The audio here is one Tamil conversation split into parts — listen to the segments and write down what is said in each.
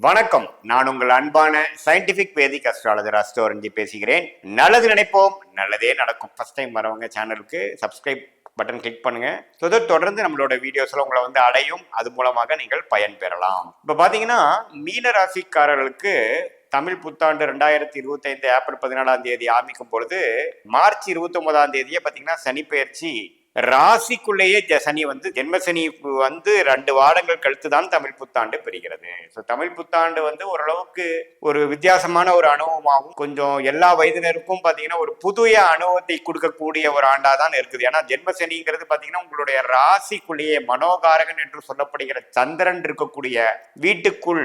வணக்கம். நான் உங்கள் அன்பான சயின்டிபிக் வேதிக் அஸ்ட்ராலஜர் அஸ்டோரஞ்சி பேசுகிறேன். நல்லது நினைப்போம். நல்லதே நடக்கும். ஃபர்ஸ்ட் டைம் வரவங்க சேனலுக்கு சப்ஸ்கிரைப் பட்டன் கிளிக் பண்ணுங்க. தொட- தொடர்ந்து நம்மளோட வீடியோஸ்ல உங்களை வந்து அடையும். அது மூலமாக நீங்கள் பயன் பெறலாம். இப்போ பாத்தீங்கன்னா மீன ராசிக்காரர்களுக்கு தமிழ் புத்தாண்டு ரெண்டாயிரத்தி இருபத்தி ஐந்து ஏப்ரல் பதினாலாம் தேதி ஆரம்பிக்கும் பொழுது மார்ச் இருபத்தி ஒன்பதாம் தேதியே பார்த்தீங்கன்னா சனிப்பெயர்ச்சி ராசிக்குள்ளேயே சனி வந்து ஜென்மசனி வந்து ரெண்டு வாரங்கள் கழித்து தான் தமிழ் புத்தாண்டு பெறுகிறது. ஸோ தமிழ் புத்தாண்டு வந்து ஓரளவுக்கு ஒரு வித்தியாசமான ஒரு அனுபவமாகவும் கொஞ்சம் எல்லா வயதினருக்கும் பார்த்தீங்கன்னா ஒரு புதிய அனுபவத்தை கொடுக்கக்கூடிய ஒரு ஆண்டாக தான் இருக்குது. ஏன்னா ஜென்மசனிங்கிறது பார்த்தீங்கன்னா உங்களுடைய ராசிக்குள்ளேயே மனோகாரகன் என்று சொல்லப்படுகிற சந்திரன் இருக்கக்கூடிய வீட்டுக்குள்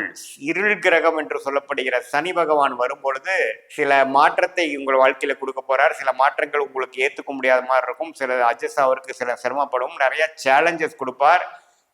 இருள் கிரகம் என்று சொல்லப்படுகிற சனி பகவான் வரும்பொழுது சில மாற்றத்தை உங்கள் வாழ்க்கையில் கொடுக்க போறார். சில மாற்றங்கள் உங்களுக்கு ஏற்றுக்க முடியாத மாதிரி இருக்கும். சில அட்ஜஸ்ட் அவருக்கு சில சிரமப்படும். நிறைய சேலஞ்சஸ் கொடுப்பார்.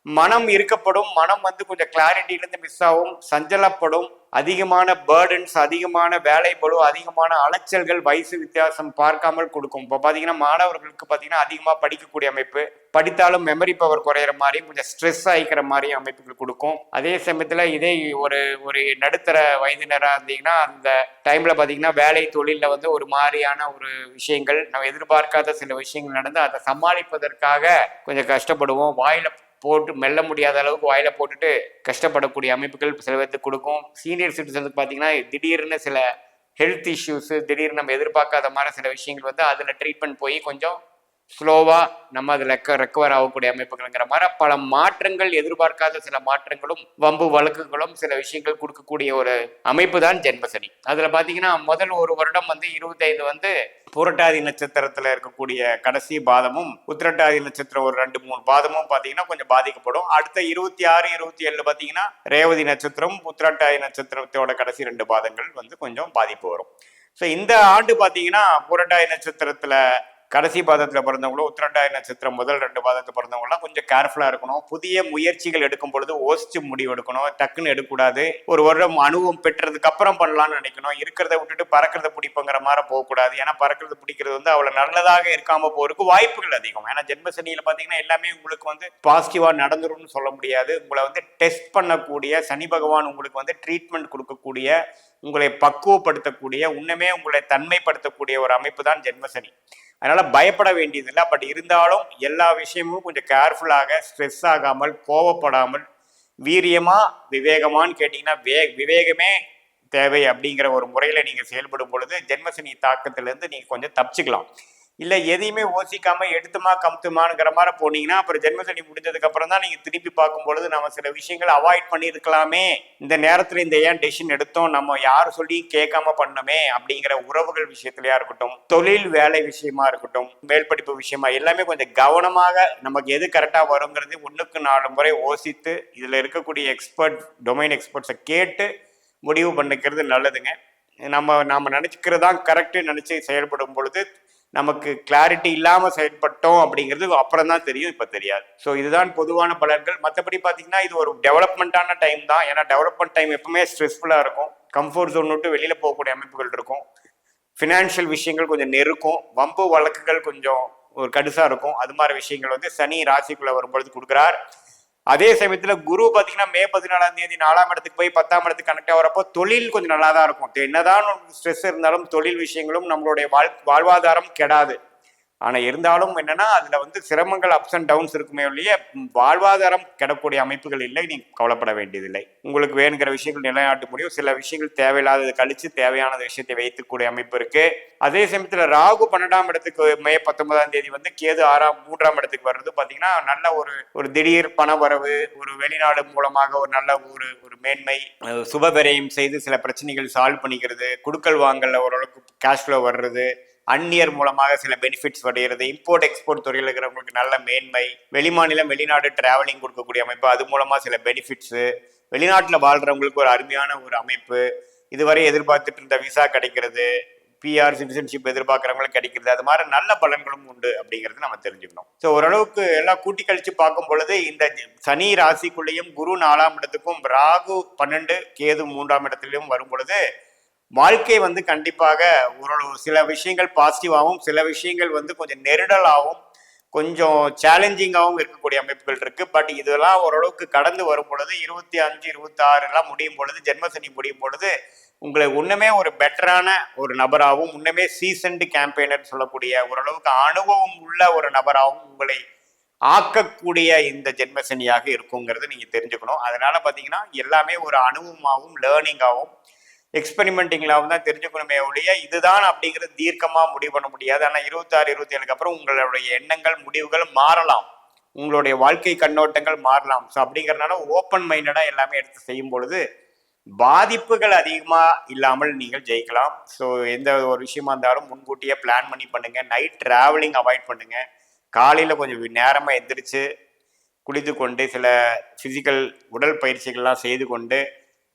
மனம் இருக்கப்படும் மனம் வந்து கொஞ்சம் கிளாரிட்டியிலேருந்து மிஸ் ஆகும் சஞ்சலப்படும் அதிகமான பேர்டன்ஸ் அதிகமான வேலை பளு அதிகமான அலைச்சல்கள் வயசு வித்தியாசம் பார்க்காமல் கொடுக்கும். இப்போ பார்த்தீங்கன்னா மாணவர்களுக்கு பார்த்தீங்கன்னா அதிகமாக படிக்கக்கூடிய அமைப்பு. படித்தாலும் மெமரி பவர் குறையிற மாதிரி கொஞ்சம் ஸ்ட்ரெஸ் ஆகிக்கிற மாதிரி அமைப்புகள் கொடுக்கும். அதே சமயத்தில் இதே ஒரு ஒரு நடுத்தர வயதினராக இருந்தீங்கன்னா அந்த டைமில் பார்த்தீங்கன்னா வேலை தொழிலில் வந்து ஒரு மாதிரியான ஒரு விஷயங்கள் நம்ம எதிர்பார்க்காத சில விஷயங்கள் நடந்து அதை சமாளிப்பதற்காக கொஞ்சம் கஷ்டப்படுவோம். வாயில் போட்டு மெல்ல முடியாத அளவுக்கு வாயில போட்டுட்டு கஷ்டப்படக்கூடிய அமைப்புகள் சில பேர்த்துக்கு கொடுக்கும். சீனியர் சிட்டிசனுக்கு பார்த்தீங்கன்னா திடீர்னு சில ஹெல்த் இஷ்யூஸ் திடீர்னு நம்ம எதிர்பார்க்காத மாதிரி சில விஷயங்கள் வந்து அதில் ட்ரீட்மெண்ட் போய் கொஞ்சம் ஸ்லோவாக நம்ம அதில் ரெக்கவர் ஆகக்கூடிய அமைப்புகள்ங்கிற மாதிரி பல மாற்றங்கள் எதிர்பார்க்காத சில மாற்றங்களும் வம்பு வழக்குகளும் சில விஷயங்கள் கொடுக்கக்கூடிய ஒரு அமைப்பு தான் ஜென்மசனி. அதில் பார்த்தீங்கன்னா முதல் ஒரு வருடம் வந்து இருபத்தைந்து வந்து புரட்டாதி நட்சத்திரத்தில் இருக்கக்கூடிய கடைசி பாதமும் உத்திரட்டாதி நட்சத்திரம் ஒரு ரெண்டு மூணு பாதமும் பார்த்தீங்கன்னா கொஞ்சம் பாதிக்கப்படும். அடுத்த இருபத்தி ஆறு இருபத்தி ஏழு பார்த்தீங்கன்னா ரேவதி நட்சத்திரம் உத்திரட்டாதி நட்சத்திரத்தோட கடைசி ரெண்டு பாதங்கள் வந்து கொஞ்சம் பாதிப்பு வரும். ஸோ இந்த ஆண்டு பார்த்தீங்கன்னா புரட்டாதி நட்சத்திரத்தில் கடைசி பாதத்தில் பிறந்தவங்களும் உத்திரண்டாய நட்சத்திரம் முதல் ரெண்டு பாதத்தில் பிறந்தவங்களாம் கொஞ்சம் கேர்ஃபுல்லாக இருக்கணும். புதிய முயற்சிகள் எடுக்கும் பொழுது ஓசிச்சு முடிவு எடுக்கணும் டக்குன்னு எடுக்கக்கூடாது. ஒரு வருடம் அனுபவம் பெற்றதுக்கு அப்புறம் பண்ணலாம்னு நினைக்கணும். இருக்கிறத விட்டுட்டு பறக்கிறத பிடிப்புங்கிற மாதிரி போகக்கூடாது. ஏன்னா பறக்கிறது பிடிக்கிறது வந்து அவ்வளோ நல்லதாக இருக்காம போறதுக்கு வாய்ப்புகள் அதிகம். ஏன்னா ஜென்மசனியில் பார்த்தீங்கன்னா எல்லாமே உங்களுக்கு வந்து பாசிட்டிவாக நடந்துரும்னு சொல்ல முடியாது. உங்களை வந்து டெஸ்ட் பண்ணக்கூடிய சனி பகவான் உங்களுக்கு வந்து ட்ரீட்மெண்ட் கொடுக்கக்கூடிய உங்களை பக்குவப்படுத்தக்கூடிய உன்னுமே உங்களை தன்மைப்படுத்தக்கூடிய ஒரு அமைப்பு தான் ஜென்மசனி. அதனால பயப்பட வேண்டியதில்லை. பட் இருந்தாலும் எல்லா விஷயமும் கொஞ்சம் கேர்ஃபுல்லாக ஸ்ட்ரெஸ் ஆகாமல் கோவப்படாமல் வீரியமா விவேகமான்னு கேட்டிங்கன்னா வே விவேகமே தேவை அப்படிங்கிற ஒரு முறையில் நீங்கள் செயல்படும் பொழுது ஜென்மசனி தாக்கத்திலேருந்து நீங்கள் கொஞ்சம் தப்பிச்சுக்கலாம். இல்லை எதையுமே ஓசிக்காம எடுத்துமா கமுத்துமாங்கிற மாதிரி போனீங்கன்னா அப்புறம் ஜென்மசனி முடிஞ்சதுக்கு அப்புறம் தான் நீங்கள் திருப்பி பார்க்கும்பொழுது நம்ம சில விஷயங்களை அவாய்ட் பண்ணியிருக்கலாமே. இந்த நேரத்தில் இந்த ஏன் டெசிஷன் எடுத்தோம்? நம்ம யார் சொல்லி கேட்காம பண்ணோமே அப்படிங்கிற உறவுகள் விஷயத்துலயா இருக்கட்டும் தொழில் வேலை விஷயமா இருக்கட்டும் மேல் படிப்பு விஷயமா எல்லாமே கொஞ்சம் கவனமாக நமக்கு எது கரெக்டாக வருங்கிறது ஒன்றுக்கு நாலு முறை யோசித்து இதில் இருக்கக்கூடிய எக்ஸ்பர்ட் டொமைன் எக்ஸ்பர்ட்ஸை கேட்டு முடிவு பண்ணிக்கிறது நல்லதுங்க. நம்ம நாம் நினைச்சுக்கிறது தான் கரெக்டு நினச்சி செயல்படும் பொழுது நமக்கு கிளாரிட்டி இல்லாமல் செயல்பட்டோம் அப்படிங்கிறது அப்புறம் தான் தெரியும் இப்போ தெரியாது. ஸோ இதுதான் பொதுவான பலன்கள். மற்றபடி பார்த்தீங்கன்னா இது ஒரு டெவலப்மெண்ட்டான டைம் தான். ஏன்னா டெவலப்மெண்ட் டைம் எப்பவுமே ஸ்ட்ரெஸ்ஃபுல்லாக இருக்கும். கம்ஃபர்ட் ஜோன் விட்டு வெளியில் போகக்கூடிய அமைப்புகள் இருக்கும். ஃபினான்ஷியல் விஷயங்கள் கொஞ்சம் நெருக்கும். வம்பு வழக்குகள் கொஞ்சம் ஒரு கடுசாக இருக்கும். அது மாதிரி விஷயங்கள் வந்து சனி ராசிக்குள்ளே வரும்பொழுது கொடுக்குறார். அதே சமயத்தில் குரு பார்த்தீங்கன்னா மே பதினாலாம் தேதி நாலாம் இடத்துக்கு போய் பத்தாம் இடத்துக்கு கனெக்ட் ஆகிறப்போ தொழில் கொஞ்சம் நல்லா தான் இருக்கும். என்னதான் ஸ்ட்ரெஸ் இருந்தாலும் தொழில் விஷயங்களும் நம்மளுடைய வாழ் வாழ்வாதாரம் கெடாது. ஆனால் இருந்தாலும் என்னன்னா அதில் வந்து சிரமங்கள் அப்ஸ் அண்ட் டவுன்ஸ் இருக்குமே ஒழிய வாழ்வாதாரம் கெடக்கூடிய அமைப்புகள் இல்லை நீங்கள் கவலைப்பட வேண்டியதில்லை. உங்களுக்கு வேணுங்கிற விஷயங்கள் நிலைநாட்ட முடியும் சில விஷயங்கள் தேவையில்லாதது கழித்து தேவையான விஷயத்தை வைத்துக்கூடிய அமைப்பு இருக்கு. அதே சமயத்தில் ராகு பன்னெண்டாம் இடத்துக்கு மே பத்தொன்பதாம் தேதி வந்து கேது ஆறாம் மூன்றாம் இடத்துக்கு வர்றது பார்த்தீங்கன்னா நல்ல ஒரு ஒரு திடீர் பண வரவு ஒரு வெளிநாடு மூலமாக ஒரு நல்ல ஒரு ஒரு மேன்மை அஹ் சுபவிரயம் செய்து சில பிரச்சனைகள் சால்வ் பண்ணிக்கிறது குடுக்கல் வாங்கல ஓரளவுக்கு கேஷ் ஃப்ளோ வர்றது அந்நியர் மூலமாக சில பெனிஃபிட்ஸ் வருகிறது. இம்போர்ட் எக்ஸ்போர்ட் துறையில் இருக்கிறவங்களுக்கு நல்ல மேன்மை வெளிமாநிலம் வெளிநாடு டிராவலிங் கொடுக்கக்கூடிய அமைப்பு அது மூலமாக சில பெனிஃபிட்ஸு வெளிநாட்டில் வாழ்கிறவங்களுக்கு ஒரு அருமையான ஒரு அமைப்பு. இதுவரை எதிர்பார்த்துட்டு இருந்த விசா கிடைக்கிறது பிஆர் சிட்டிசன்ஷிப் எதிர்பார்க்குறவங்களுக்கு கிடைக்கிறது. அது மாதிரி நல்ல பலன்களும் உண்டு அப்படிங்கிறது நம்ம தெரிஞ்சுக்கணும். ஸோ ஓரளவுக்கு எல்லாம் கூட்டி கழிச்சு பார்க்கும் பொழுது இந்த சனி ராசிக்குள்ளேயும் குரு நாலாம் இடத்துக்கும் ராகு பன்னெண்டு கேது மூன்றாம் இடத்துலையும் வரும் பொழுது வாழ்க்கை வந்து கண்டிப்பாக ஓரளவு சில விஷயங்கள் பாசிட்டிவாகவும் சில விஷயங்கள் வந்து கொஞ்சம் நெருடலாகவும் கொஞ்சம் சேலஞ்சிங்காகவும் இருக்கக்கூடிய அமைப்புகள் இருக்குது பட் இதெல்லாம் ஓரளவுக்கு கடந்து வரும் பொழுது இருபத்தி அஞ்சு இருபத்தாறுலாம் எல்லாம் முடியும் பொழுது ஜென்மசனி முடியும் பொழுது உங்களை இன்னுமே ஒரு பெட்டரான ஒரு நபராகவும் இன்னுமே சீசன்டு கேம்பெயினர் சொல்லக்கூடிய ஓரளவுக்கு அனுபவம் உள்ள ஒரு நபராகவும் உங்களை ஆக்கக்கூடிய இந்த ஜென்மசனியாக இருக்குங்கிறது நீங்கள் தெரிஞ்சுக்கணும். அதனால பார்த்தீங்கன்னா எல்லாமே ஒரு அனுபவமாகவும் லேர்னிங்காகவும் எக்ஸ்பெரிமெண்டிங்லாகவும் தான் தெரிஞ்சுக்கணுமே ஒழிய இதுதான் அப்படிங்கிறது தீர்க்கமாக முடிவு பண்ண முடியாது. ஆனால் இருபத்தாறு இருபத்தி ஏழுக்கு அப்புறம் உங்களுடைய எண்ணங்கள் முடிவுகள் மாறலாம். உங்களுடைய வாழ்க்கை கண்ணோட்டங்கள் மாறலாம். ஸோ அப்படிங்கிறனால ஓப்பன் மைண்டடாக எல்லாமே எடுத்து செய்யும் பொழுது பாதிப்புகள் அதிகமாக இல்லாமல் நீங்கள் ஜெயிக்கலாம். ஸோ எந்த ஒரு விஷயமா இருந்தாலும் முன்கூட்டியே பிளான் பண்ணி பண்ணுங்கள் நைட் ட்ராவலிங் அவாய்ட் பண்ணுங்கள் காலையில் கொஞ்சம் நேரமாக எந்திரிச்சு குளித்து கொண்டு சில ஃபிசிக்கல் உடல் பயிற்சிகள்லாம் செய்து கொண்டு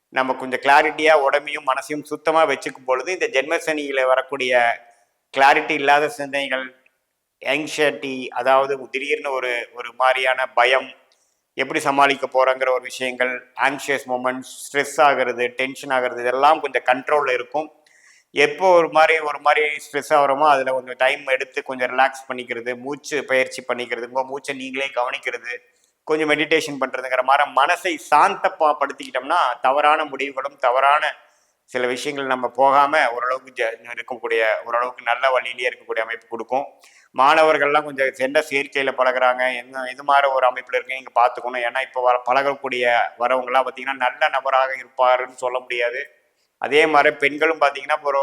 நம்ம கொஞ்சம் கிளாரிட்டியாக உடம்பையும் மனசையும் சுத்தமாக வச்சுக்கும் பொழுது இந்த ஜென்மசனியில் வரக்கூடிய கிளாரிட்டி இல்லாத சிந்தனைகள் ஆங்ஷைட்டி அதாவது திடீர்னு ஒரு ஒரு மாதிரியான பயம் எப்படி சமாளிக்க போகிறோங்கிற ஒரு விஷயங்கள் ஆங்ஷியஸ் மூமெண்ட்ஸ் ஸ்ட்ரெஸ் ஆகிறது டென்ஷன் ஆகிறது இதெல்லாம் கொஞ்சம் கண்ட்ரோலில் இருக்கும். எப்போ ஒரு மாதிரி ஒரு மாதிரி ஸ்ட்ரெஸ் ஆகிறோமோ அதில் கொஞ்சம் டைம் எடுத்து கொஞ்சம் ரிலாக்ஸ் பண்ணிக்கிறது மூச்சு பயிற்சி பண்ணிக்கிறது உங்கள் மூச்சை நீங்களே கவனிக்கிறது கொஞ்சம் மெடிடேஷன் பண்ணுறதுங்கிற மாதிரி மனசை சாந்தப்பா படுத்திக்கிட்டோம்னா தவறான முடிவுகளும் தவறான சில விஷயங்கள் நம்ம போகாமல் ஓரளவுக்கு ஜ- இருக்கக்கூடிய ஓரளவுக்கு நல்ல வழியிலேயே இருக்கக்கூடிய அமைப்பு கொடுக்கும். மாணவர்கள்லாம் கொஞ்சம் எந்த சேர்க்கையில் பழகுறாங்க. என்ன இது மாதிரி ஒரு அமைப்பில் இருக்கு நீங்கள் பார்த்துக்கணும். ஏன்னா இப்போ வர பழகக்கூடிய வரவங்களாம் பார்த்தீங்கன்னா நல்ல நபராக இருப்பாருன்னு சொல்ல முடியாது. அதே மாதிரி பெண்களும் பார்த்தீங்கன்னா ஒரு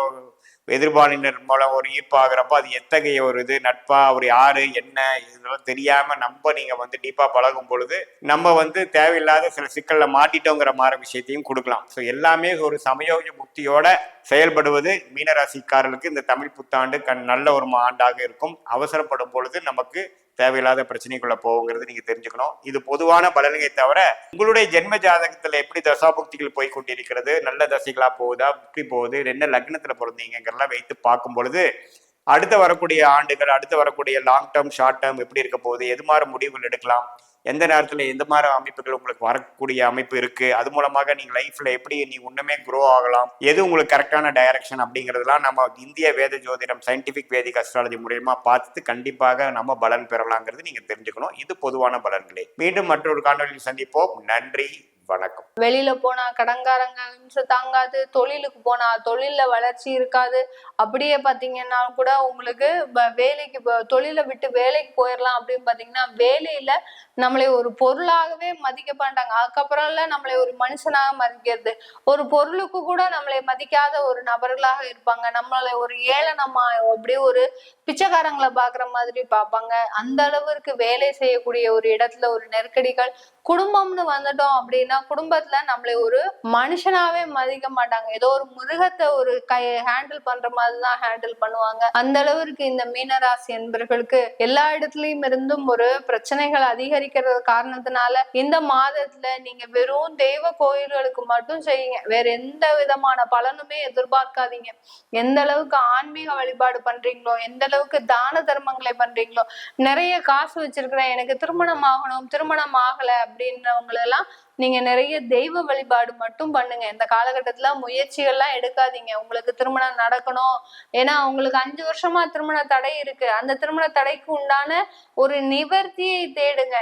எதிர்பாலினர் மூலம் ஒரு ஈர்ப்பாகிறப்ப அது எத்தகைய ஒரு இது நட்பா அவர் யாரு என்ன இதெல்லாம் தெரியாம நம்ம நீங்க வந்து டீப்பா பழகும் பொழுது நம்ம வந்து தேவையில்லாத சில சிக்கல்ல மாட்டிட்டோங்கிற மாதிரி விஷயத்தையும் கொடுக்கலாம். ஸோ எல்லாமே ஒரு சமயோக புக்தியோட செயல்படுவது மீனராசிக்காரர்களுக்கு இந்த தமிழ் புத்தாண்டு கண் நல்ல ஒரு ஆண்டாக இருக்கும். அவசரப்படும் பொழுது நமக்கு தேவையில்லாத பிரச்சனைக்குள்ள போகுங்கிறது நீங்க தெரிஞ்சுக்கணும். இது பொதுவான பலன்களை தவிர உங்களுடைய ஜென்ம ஜாதகத்துல எப்படி தசாபுக்திகள் போய் கொண்டிருக்கிறது நல்ல தசைகளா போகுதா எப்படி போகுது என்ன லக்னத்துல பிறந்தீங்கிறதெல்லாம் வைத்து பார்க்கும் பொழுது அடுத்து வரக்கூடிய ஆண்டுகள் அடுத்து வரக்கூடிய லாங் டேர்ம் ஷார்ட் டேர்ம் எப்படி இருக்க போகுது எது மாதிரி முடிவுகள் எடுக்கலாம் எந்த நேரத்தில் எந்த மாதிரி அமைப்புகள் உங்களுக்கு வரக்கூடிய அமைப்பு இருக்கு? அது மூலமாக நீங்க லைஃப்ல எப்படி நீ ஒன்றுமே க்ரோ ஆகலாம்? எது உங்களுக்கு கரெக்டான டைரக்ஷன் அப்படிங்கிறதுலாம் நம்ம இந்திய வேத ஜோதிடம் சயின்டிபிக் வேதிக் அஸ்ட்ராலஜி மூலியமா பார்த்து கண்டிப்பாக நம்ம பலன் பெறலாங்கிறது நீங்க தெரிஞ்சுக்கணும். இது பொதுவான பலன்களே. மீண்டும் மற்றொரு காணொலியில் சந்திப்போம். நன்றி. வணக்கம். வெளியில போனா கடன்காரங்க இம்சை தாங்காது தொழிலுக்கு போனா தொழில்ல வளர்ச்சி இருக்காது. அப்படியே பாத்தீங்கன்னா கூட உங்களுக்கு வேலைக்கு போ- தொழிலை விட்டு வேலைக்கு போயிடலாம் அப்படின்னு பாத்தீங்கன்னா வேலையில நம்மளை ஒரு பொருளாகவே மதிக்க மாட்டாங்க. அதுக்கப்புறம்ல நம்மளை ஒரு மனுஷனாக மதிக்கிறது. ஒரு பொருளுக்கு கூட நம்மளை மதிக்காத ஒரு நபர்களாக இருப்பாங்க. நம்மளை ஒரு ஏளனமா அப்படியே ஒரு பிச்சைக்காரங்களை பாக்குற மாதிரி பார்ப்பாங்க. அந்த அளவிற்கு வேலை செய்யக்கூடிய ஒரு இடத்துல ஒரு நெருக்கடிகள் குடும்பம்னு வந்துட்டோம் அப்படின்னா குடும்பத்துல நம்மளை ஒரு மனுஷனாவே மதிக்க மாட்டாங்க. ஏதோ ஒரு மிருகத்தை ஒரு கை ஹேண்டில் பண்ற மாதிரி தான் ஹேண்டில் பண்ணுவாங்க. அந்த அளவிற்கு இந்த மீனராசி என்பர்களுக்கு எல்லா இடத்துலயும் இருந்தும் ஒரு பிரச்சனைகள் அதிகரிக்கிறது காரணத்தினால இந்த மாதத்துல நீங்க வெறும் தெய்வ கோயில்களுக்கு மட்டும் செய்யுங்க. வேற எந்த விதமான பலனுமே எதிர்பார்க்காதீங்க. எந்த அளவுக்கு ஆன்மீக வழிபாடு பண்றீங்களோ எந்த அளவுக்கு தான தர்மங்களை பண்றீங்களோ நிறைய காசு வச்சிருக்கிறேன் எனக்கு திருமணம் ஆகணும் திருமணம் ஆகல அப்படின்றவங்களெல்லாம் நீங்க நிறைய தெய்வ வழிபாடு மட்டும் பண்ணுங்க. இந்த காலகட்டத்துல முயற்சிகள்லாம் எடுக்காதீங்க. உங்களுக்கு திருமணம் நடக்கணும். ஏன்னா உங்களுக்கு அஞ்சு வருஷமா திருமண தடை இருக்கு. அந்த திருமண தடைக்கு உண்டான ஒரு நிவர்த்தியை தேடுங்க.